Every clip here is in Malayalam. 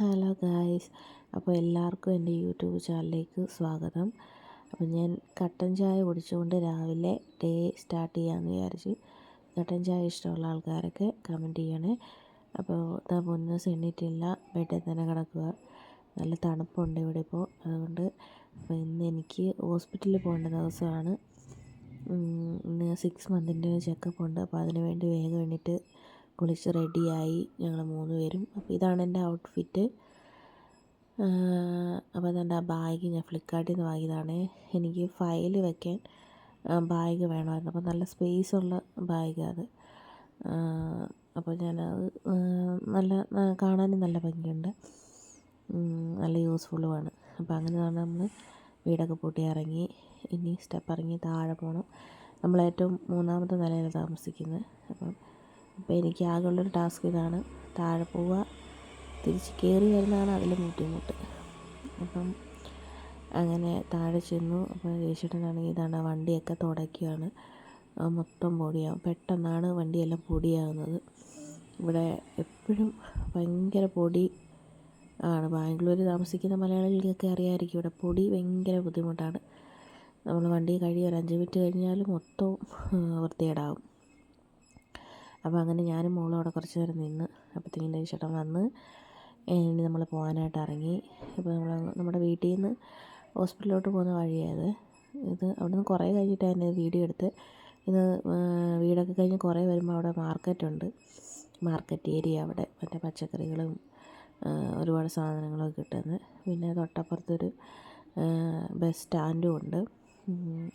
Hello guys. അപ്പോൾ എല്ലാവർക്കും എന്റെ യൂട്യൂബ് ചാനലിലേക്ക് സ്വാഗതം. അപ്പോൾ ഞാൻ കട്ടൻ ചായ കുടിച്ചുകൊണ്ട് രാവിലെ ഡേ സ്റ്റാർട്ട് ചെയ്യാമെന്ന് വിചാരിച്ചു കട്ടൻ ചായ ഇഷ്ടമുള്ള ആൾക്കാരൊക്കെ കമന്റ് ചെയ്യണേ. അപ്പോൾ ഇതാ പൊന്നൂസ് എണ്ണീറ്റില്ല ബെഡിൽ തന്നെ കിടക്കുക. നല്ല തണുപ്പുണ്ട് ഇവിടെ ഇപ്പോൾ അതുകൊണ്ട് അപ്പോൾ ഇന്ന് എനിക്ക് ഹോസ്പിറ്റലിൽ പോകേണ്ട ദിവസമാണ്. ഇന്ന് സിക്സ് മന്തിന്റെ ചെക്കപ്പ് ഉണ്ട്. അപ്പോൾ അതിന് വേണ്ടി വേഗം എണീറ്റ് കുളിച്ച് റെഡിയായി ഞങ്ങൾ മൂന്ന് പേരും. അപ്പോൾ ഇതാണ് എന്റെ ഔട്ട്ഫിറ്റ് അപ്പോൾ അതെന്റെ ആ ബാഗ് ഞാൻ ഫ്ലിപ്കാർട്ടിൽ നിന്ന് വാങ്ങിയതാണ്. എനിക്ക് ഫയൽ വയ്ക്കാൻ ബാഗ് വേണമായിരുന്നു. അപ്പോൾ നല്ല സ്പേസ് ഉള്ള ബാഗ് അത്. അപ്പോൾ ഞാനത് നല്ല കാണാനും നല്ല ഭംഗിയുണ്ട്. നല്ല യൂസ്ഫുള്ളുമാണ് അപ്പോൾ അങ്ങനെ നമ്മൾ വീടൊക്കെ പൂട്ടി ഇറങ്ങി. ഇനി സ്റ്റെപ്പ് ഇറങ്ങി താഴെ പോകണം നമ്മളേറ്റവും മൂന്നാമത്തെ നിലയിൽ താമസിക്കുന്നത്. അപ്പം അപ്പോൾ എനിക്ക് ആകെയുള്ളൊരു ടാസ്ക് ഇതാണ്. താഴെ പോവുക. തിരിച്ച് കയറി വരുന്നതാണ് അതിൽ ബുദ്ധിമുട്ട് അപ്പം അങ്ങനെ താഴെ ചെന്നു. അപ്പോൾ ചേച്ചിട്ടനാണെങ്കിൽ ഇതാണ് വണ്ടിയൊക്കെ തുടയ്ക്കുകയാണ്. മൊത്തം പൊടിയാവും. പെട്ടെന്നാണ് വണ്ടിയെല്ലാം പൊടിയാകുന്നത് ഇവിടെ എപ്പോഴും ഭയങ്കര പൊടി ആണ്. ബാംഗ്ലൂർ താമസിക്കുന്ന മലയാളികൾക്കൊക്കെ അറിയാമായിരിക്കും ഇവിടെ പൊടി ഭയങ്കര ബുദ്ധിമുട്ടാണ്. നമ്മൾ വണ്ടി കഴുകി ഒരു അഞ്ച് മിനിറ്റ് കഴിഞ്ഞാൽ മൊത്തം വൃത്തികേടാവും. അപ്പോൾ അങ്ങനെ ഞാനും മോളും അവിടെ കുറച്ച് നേരം നിന്ന് അപ്പോഴത്തേക്കും ചേട്ടൻ വന്ന് ഇനി നമ്മൾ പോകാനായിട്ട് ഇറങ്ങി. ഇപ്പോൾ നമ്മൾ നമ്മുടെ വീട്ടിൽ നിന്ന് ഹോസ്പിറ്റലിലോട്ട് പോകുന്ന വഴിയായത്. ഇത് അവിടെ നിന്ന് കുറേ കഴിഞ്ഞിട്ടാണ് വീഡിയോ എടുത്ത് ഇത് വീടൊക്കെ കഴിഞ്ഞ് കുറേ വരുമ്പോൾ അവിടെ മാർക്കറ്റുണ്ട് മാർക്കറ്റ് ഏരിയ അവിടെ. മറ്റേ പച്ചക്കറികളും ഒരുപാട് സാധനങ്ങളൊക്കെ കിട്ടുന്നത്. പിന്നെ തൊട്ടപ്പുറത്തൊരു ബസ് സ്റ്റാൻഡും ഉണ്ട്.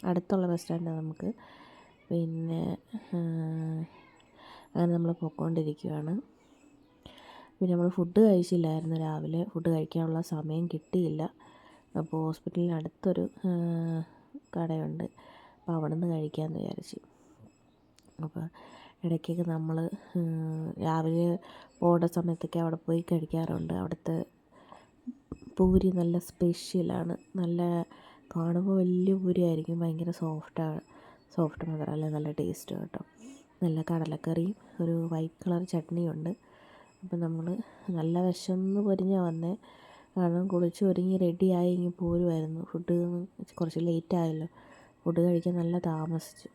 അടുത്തുള്ള ബസ് സ്റ്റാൻഡാണ് നമുക്ക്. പിന്നെ അങ്ങനെ നമ്മൾ പോയിക്കൊണ്ടിരിക്കുകയാണ് പിന്നെ നമ്മൾ ഫുഡ് കഴിച്ചില്ലായിരുന്നു രാവിലെ. ഫുഡ് കഴിക്കാനുള്ള സമയം കിട്ടിയില്ല. അപ്പോൾ ഹോസ്പിറ്റലിന് അടുത്തൊരു കടയുണ്ട്. അപ്പോൾ അവിടെ നിന്ന് കഴിക്കാമെന്ന് വിചാരിച്ചു. അപ്പോൾ ഇടയ്ക്കൊക്കെ നമ്മൾ രാവിലെ പോകേണ്ട സമയത്തൊക്കെ അവിടെ പോയി കഴിക്കാറുണ്ട്. അവിടുത്തെ പൂരി നല്ല സ്പെഷ്യലാണ് നല്ല കാണുമ്പോൾ വലിയ പൂരി ആയിരിക്കും ഭയങ്കര സോഫ്റ്റാണ് സോഫ്റ്റ് മാത്രമല്ല നല്ല ടേസ്റ്റ് കേട്ടോ. നല്ല കടലക്കറിയും ഒരു വൈറ്റ് കളർ ചട്നിയുണ്ട്. അപ്പം നമ്മൾ നല്ല വിശന്ന് പൊരിഞ്ഞാണ് വന്നത് കാരണം കുളിച്ച് ഒരുങ്ങി റെഡിയായി ഇങ്ങ് പോരുമായിരുന്നു ഫുഡ് കുറച്ച് ലേറ്റ് ആയല്ലോ. ഫുഡ് കഴിക്കാൻ നല്ല താമസിച്ചു.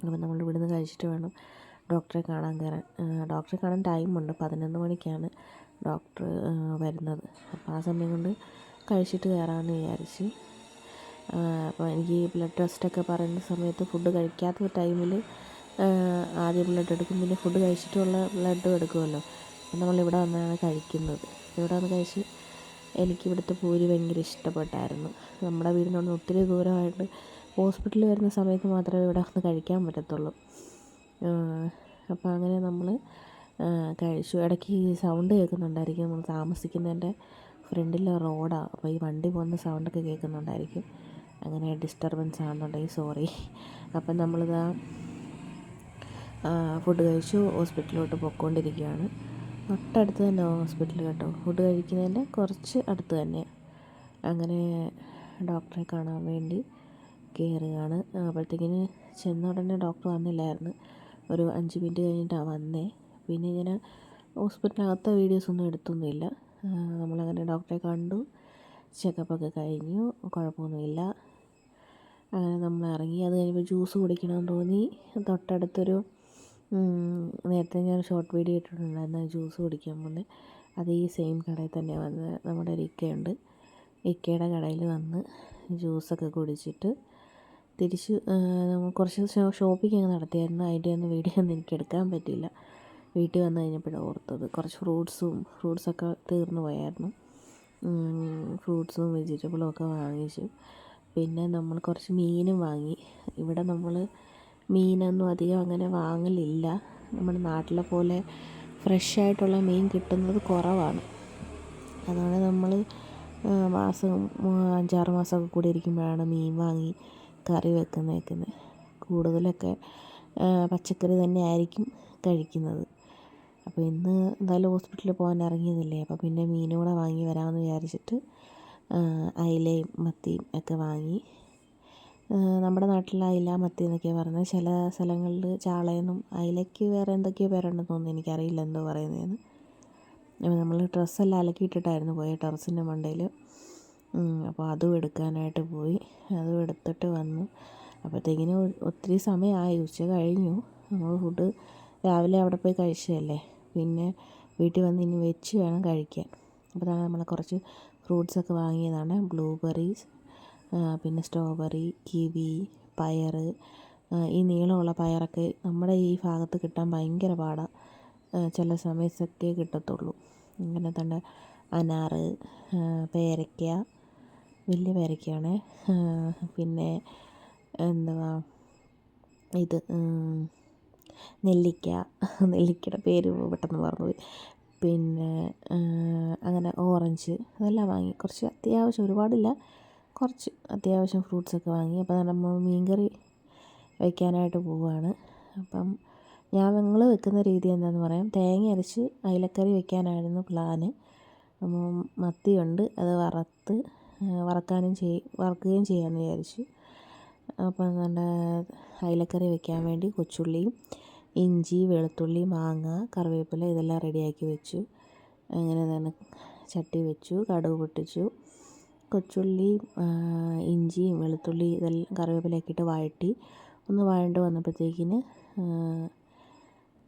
അപ്പം നമ്മൾ ഇവിടുന്ന് കഴിച്ചിട്ട് വേണം ഡോക്ടറെ കാണാൻ കയറാൻ. ഡോക്ടറെ കാണാൻ ടൈമുണ്ട് പതിനൊന്ന് മണിക്കാണ് ഡോക്ടർ വരുന്നത്. അപ്പോൾ ആ സമയം കൊണ്ട് കഴിച്ചിട്ട് കയറാമെന്ന് വിചാരിച്ച്. അപ്പോൾ എനിക്ക് ബ്ലഡ് ടെസ്റ്റൊക്കെ പറയുന്ന സമയത്ത് ഫുഡ് കഴിക്കാത്ത ടൈമിൽ ആദ്യം ബ്ലഡ് എടുക്കും. പിന്നെ ഫുഡ് കഴിച്ചിട്ടുള്ള ബ്ലഡും എടുക്കുമല്ലോ. അപ്പം നമ്മളിവിടെ വന്നാണ് കഴിക്കുന്നത്. ഇവിടെ വന്ന് കഴിച്ച് എനിക്ക് ഇവിടുത്തെ പൂരി ഭയങ്കര ഇഷ്ടപ്പെട്ടായിരുന്നു. നമ്മുടെ വീടിനോട് ഒത്തിരി ദൂരമായിട്ട് ഹോസ്പിറ്റലിൽ വരുന്ന സമയത്ത് മാത്രമേ ഇവിടെ വന്ന് കഴിക്കാൻ പറ്റത്തുള്ളൂ. അപ്പോൾ അങ്ങനെ നമ്മൾ കഴിച്ചു. ഇടയ്ക്ക് സൗണ്ട് കേൾക്കുന്നുണ്ടായിരിക്കും. നമ്മൾ താമസിക്കുന്നതിന്റെ ഫ്രണ്ടിലെ റോഡാണ് അപ്പോൾ ഈ വണ്ടി പോകുന്ന സൗണ്ടൊക്കെ കേൾക്കുന്നുണ്ടായിരിക്കും. അങ്ങനെ ഡിസ്റ്റർബൻസ് ആണെന്നുണ്ടെങ്കിൽ സോറി അപ്പം നമ്മളിതാ ഫുഡ് കഴിച്ച് ഹോസ്പിറ്റലിലോട്ട് പോയിക്കൊണ്ടിരിക്കുകയാണ് തൊട്ടടുത്ത് തന്നെ ഹോസ്പിറ്റൽ കേട്ടോ. ഫുഡ് കഴിക്കുന്നതിന്റെ കുറച്ച് അടുത്ത് തന്നെ. അങ്ങനെ ഡോക്ടറെ കാണാൻ വേണ്ടി കയറുകയാണ് അപ്പോഴത്തേക്കിന് ചെന്ന ഉടനെ ഡോക്ടർ വന്നില്ലായിരുന്നു. ഒരു അഞ്ച് മിനിറ്റ് കഴിഞ്ഞിട്ടാണ് വന്നേ. പിന്നെ ഇങ്ങനെ ഹോസ്പിറ്റലിനകത്തെ വീഡിയോസ് ഒന്നും എടുത്തൊന്നുമില്ല. നമ്മളങ്ങനെ ഡോക്ടറെ കണ്ടു. ചെക്കപ്പൊക്കെ കഴിഞ്ഞു. കുഴപ്പമൊന്നുമില്ല. അങ്ങനെ നമ്മൾ ഇറങ്ങി. അത് കഴിയുമ്പോൾ ജ്യൂസ് കുടിക്കണമെന്ന് തോന്നി. തൊട്ടടുത്തൊരു നേരത്തെ ഞാൻ ഷോർട്ട് വീഡിയോ ഇട്ടിട്ടുണ്ടായിരുന്നു ജ്യൂസ് കുടിക്കാൻ പോകുന്നത് അത് ഈ സെയിം കടയിൽ തന്നെ വന്ന് നമ്മുടെ ഒരു ഇക്കയുണ്ട്. ഇക്കയുടെ കടയിൽ വന്ന് ജ്യൂസൊക്കെ കുടിച്ചിട്ട് തിരിച്ച് കുറച്ച് ഷോപ്പിംഗ് ഒക്കെ നടത്തിയായിരുന്നു. അതിന്റെ ഒന്നും വീഡിയോ ഒന്നും എനിക്ക് എടുക്കാൻ പറ്റിയില്ല. വീട്ടിൽ വന്നു കഴിഞ്ഞപ്പോഴാണ് ഓർത്തത്. കുറച്ച് ഫ്രൂട്ട്സും ഫ്രൂട്ട്സൊക്കെ തീർന്നു പോയായിരുന്നു. ഫ്രൂട്ട്സും വെജിറ്റബിളും ഒക്കെ വാങ്ങിച്ചു. പിന്നെ നമ്മൾ കുറച്ച് മീനും വാങ്ങി. ഇവിടെ നമ്മൾ മീനൊന്നും അധികം അങ്ങനെ വാങ്ങലില്ല. നമ്മുടെ നാട്ടിലെ പോലെ ഫ്രഷ് ആയിട്ടുള്ള മീൻ കിട്ടുന്നത് കുറവാണ്. അതുകൊണ്ട് നമ്മൾ മാസം അഞ്ചാറ് മാസമൊക്കെ കൂടി ഇരിക്കുമ്പോഴാണ് മീൻ വാങ്ങി കറി വെക്കുന്നേക്കുന്നത്. കൂടുതലൊക്കെ പച്ചക്കറി തന്നെ ആയിരിക്കും കഴിക്കുന്നത്. അപ്പോൾ ഇന്ന് എന്തായാലും ഹോസ്പിറ്റലിൽ പോകാൻ ഇറങ്ങിയതല്ലേ? അപ്പോൾ പിന്നെ മീനും കൂടെ വാങ്ങി വരാമെന്ന് വിചാരിച്ചിട്ട് അയിലയും മത്തിയും ഒക്കെ വാങ്ങി നമ്മുടെ നാട്ടിൽ അയില മത്തി എന്നൊക്കെയാണ് പറയുന്നത്. ചില സ്ഥലങ്ങളിൽ ചാളയെന്നും അയിലയ്ക്ക് വേറെ എന്തൊക്കെയോ പേരുണ്ടെന്ന് തോന്നുന്നു. എനിക്കറിയില്ല എന്തോ പറയുന്നതെന്ന്. അപ്പോൾ നമ്മൾ ഡ്രസ്സെല്ലാം അലക്കിയിട്ടിട്ടായിരുന്നു പോയത് ടെറസിന്റെ മണ്ടയിൽ അപ്പോൾ അതും എടുക്കാനായിട്ട് പോയി. അതും എടുത്തിട്ട് വന്നു. അപ്പോഴത്തേക്കിന് ഒത്തിരി സമയമായി. ഉച്ച കഴിഞ്ഞു. നമ്മൾ ഫുഡ് രാവിലെ അവിടെ പോയി കഴിച്ചതല്ലേ. പിന്നെ വീട്ടിൽ വന്ന് ഇനി വെച്ച് വേണം കഴിക്കാൻ. അപ്പോൾ നമ്മൾ കുറച്ച് ഫ്രൂട്ട്സൊക്കെ വാങ്ങിയതാണ്. ബ്ലൂബെറീസ് പിന്നെ സ്ട്രോബെറി കിവി പയർ ഈ നീളമുള്ള പയറൊക്കെ നമ്മുടെ ഈ ഭാഗത്ത് കിട്ടാൻ ഭയങ്കര പാടാണ് ചില സമയത്തൊക്കെ കിട്ടത്തുള്ളൂ. ഇങ്ങനെ തന്നെ അനാറ് പേരയ്ക്ക വലിയ പേരയ്ക്കയാണ്. പിന്നെ എന്തുവാ ഇത് നെല്ലിക്ക നെല്ലിക്കയുടെ പേര് പെട്ടെന്ന് മറന്നുപോയി. പിന്നെ അങ്ങനെ ഓറഞ്ച് അതെല്ലാം വാങ്ങി. കുറച്ച് അത്യാവശ്യം ഒരുപാടില്ല. കുറച്ച് അത്യാവശ്യം ഫ്രൂട്ട്സൊക്കെ വാങ്ങി. അപ്പോൾ നമ്മൾ മീൻകറി വയ്ക്കാനായിട്ട് പോവുകയാണ്. അപ്പം ഞാൻ ഞങ്ങൾ വെക്കുന്ന രീതി എന്താണെന്ന് പറയാം. തേങ്ങ അരച്ച് അയിലക്കറി വെക്കാനായിരുന്നു പ്ലാന് മത്തിയുണ്ട്. അത് വറുത്ത് വറക്കാനും ചെയ് വറക്കുകയും ചെയ്യാമെന്ന് വിചാരിച്ചു. അപ്പം നല്ല അയിലക്കറി വെക്കാൻ വേണ്ടി കൊച്ചുള്ളിയും ഇഞ്ചി വെളുത്തുള്ളി മാങ്ങ കറിവേപ്പില ഇതെല്ലാം റെഡിയാക്കി വെച്ചു. അങ്ങനെ തന്നെ ചട്ടി വെച്ചു കടുക് പൊട്ടിച്ചു. കൊച്ചുള്ളി ഇഞ്ചിയും വെളുത്തുള്ളി ഇതെല്ലാം കറിവേപ്പിലയൊക്കെ ഇട്ട് വഴറ്റി ഒന്ന് വഴണ്ട് വന്നപ്പോഴത്തേക്കിന്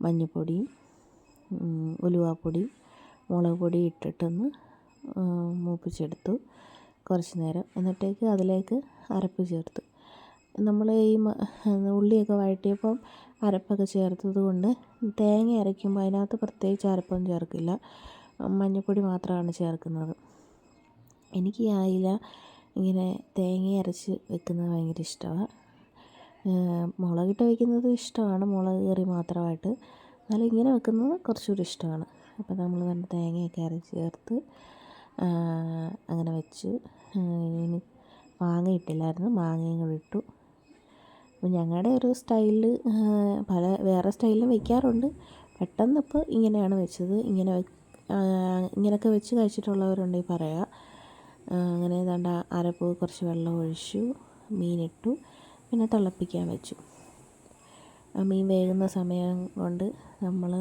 മഞ്ഞൾപ്പൊടിയും ഉലുവാപ്പൊടിയും മുളക് പൊടി ഇട്ടിട്ടൊന്ന് മൂപ്പിച്ചെടുത്തു. കുറച്ച് നേരം എന്നിട്ടേക്ക് അതിലേക്ക് അരപ്പ് ചേർത്തു. നമ്മൾ ഈ ഉള്ളിയൊക്കെ വഴറ്റിയപ്പം അരപ്പൊക്കെ ചേർത്തത് കൊണ്ട് തേങ്ങ അരയ്ക്കുമ്പോൾ അതിനകത്ത് പ്രത്യേകിച്ച് അരപ്പൊന്നും ചേർക്കില്ല. മഞ്ഞൾപ്പൊടി മാത്രമാണ് ചേർക്കുന്നത്. എനിക്ക് ഈ അയില ഇങ്ങനെ തേങ്ങ അരച്ച് വെക്കുന്നത് ഭയങ്കര ഇഷ്ടമാണ് മുളകിട്ട് വയ്ക്കുന്നത് ഇഷ്ടമാണ്. മുളക് കറി മാത്രമായിട്ട്. എന്നാലും ഇങ്ങനെ വെക്കുന്നത് കുറച്ചുകൂടി ഇഷ്ടമാണ്. അപ്പോൾ നമ്മൾ നല്ല തേങ്ങയൊക്കെ അരച്ച് ചേർത്ത് അങ്ങനെ വെച്ച്. ഇനി മാങ്ങ ഇട്ടില്ലായിരുന്നു. മാങ്ങയും കൂടി ഇട്ടു. അപ്പോൾ ഞങ്ങളുടെ ഒരു സ്റ്റൈലിൽ പല വേറെ സ്റ്റൈലിലും വെക്കാറുണ്ട്. പെട്ടെന്ന് ഇപ്പോൾ ഇങ്ങനെയാണ് വെച്ചത്. ഇങ്ങനെ ഇങ്ങനെയൊക്കെ വെച്ച് കഴിച്ചിട്ടുള്ളവരുണ്ടെങ്കിൽ പറയുക അങ്ങനെ ഏതാണ്ട് അരപ്പ് കുറച്ച് വെള്ളം ഒഴിച്ചു മീനിട്ടു പിന്നെ തിളപ്പിക്കാൻ വെച്ചു. മീൻ വേകുന്ന സമയം കൊണ്ട് നമ്മൾ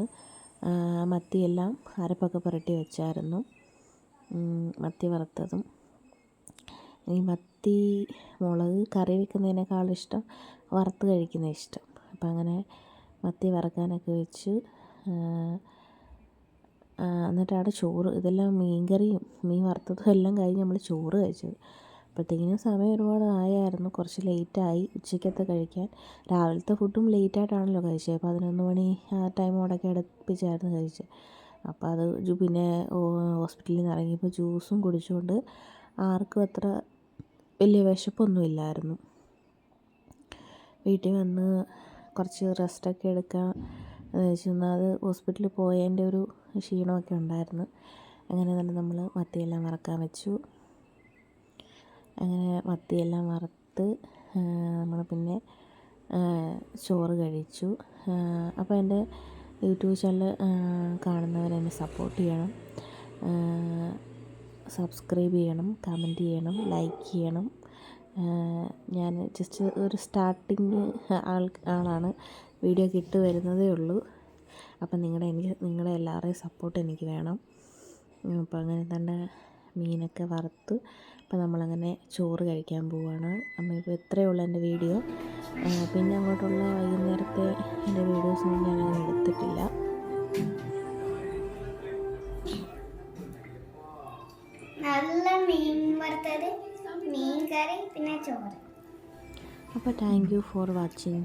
മത്തിയെല്ലാം അരപ്പൊക്കെ പുരട്ടി വെച്ചായിരുന്നു. മത്തി വറുത്തതും. ഈ മത്തി മുളക് കറി വെക്കുന്നതിനേക്കാൾ ഇഷ്ടം വറുത്ത് കഴിക്കുന്ന ഇഷ്ടം. അപ്പം അങ്ങനെ മത്തി വറുക്കാനൊക്കെ വെച്ച്. എന്നിട്ടാണ് ചോറ് ഇതെല്ലാം മീൻ കറിയും മീൻ വറുത്തതും എല്ലാം കഴിഞ്ഞ് നമ്മൾ ചോറ് കഴിച്ചത്. അപ്പോഴത്തേക്കിനും സമയം ഒരുപാട് ആയായിരുന്നു. കുറച്ച് ലേറ്റായി ഉച്ചയ്ക്കത്തെ കഴിക്കാൻ. രാവിലത്തെ ഫുഡും ലേറ്റായിട്ടാണല്ലോ കഴിച്ചത്. പതിനൊന്ന് മണി ആ ടൈമോടൊക്കെ അടുപ്പിച്ചായിരുന്നു കഴിച്ചത്. അപ്പോൾ അത് പിന്നെ ഹോസ്പിറ്റലിൽ നിന്ന് ഇറങ്ങിയപ്പോൾ ജ്യൂസും കുടിച്ചുകൊണ്ട് ആർക്കും അത്ര വലിയ വിശപ്പൊന്നുമില്ലായിരുന്നു വീട്ടിൽ വന്ന് കുറച്ച് റെസ്റ്റൊക്കെ എടുക്കാം എന്ന് വെച്ചെന്നാൽ അത് ഹോസ്പിറ്റലിൽ പോയതിന്റെ ഒരു ക്ഷീണമൊക്കെ ഉണ്ടായിരുന്നു. അങ്ങനെ തന്നെ നമ്മൾ മത്തിയെല്ലാം വറക്കാൻ വെച്ചു. അങ്ങനെ മത്തിയെല്ലാം വറുത്ത് നമ്മൾ പിന്നെ ചോറ് കഴിച്ചു. അപ്പോൾ എന്റെ യൂട്യൂബ് ചാനൽ കാണുന്നവരെന്നെ സപ്പോർട്ട് ചെയ്യണം. സബ്സ്ക്രൈബ് ചെയ്യണം കമന്റ് ചെയ്യണം ലൈക്ക് ചെയ്യണം. ഞാൻ ജസ്റ്റ് ഒരു സ്റ്റാർട്ടിങ് ആൾ ആളാണ്. വീഡിയോ കിട്ടു വരുന്നതേ ഉള്ളൂ. അപ്പം നിങ്ങളുടെ എനിക്ക് നിങ്ങളുടെ എല്ലാവരുടെയും സപ്പോർട്ട് എനിക്ക് വേണം. അപ്പം അങ്ങനെ തന്നെ മീനൊക്കെ വറുത്ത് അപ്പം നമ്മളങ്ങനെ ചോറ് കഴിക്കാൻ പോവുകയാണ് അപ്പം ഇപ്പോൾ ഇത്രയേ ഉള്ളൂ എന്റെ വീഡിയോ. പിന്നെ അങ്ങോട്ടുള്ള വൈകുന്നേരത്തെ എന്റെ വീഡിയോസൊന്നും ഞാനങ്ങനെ എടുത്തിട്ടില്ല. നല്ല മീൻ വറുത്തത് മീൻ കറി പിന്നെ ചോറ്. അപ്പോൾ താങ്ക് യു ഫോർ വാച്ചിങ്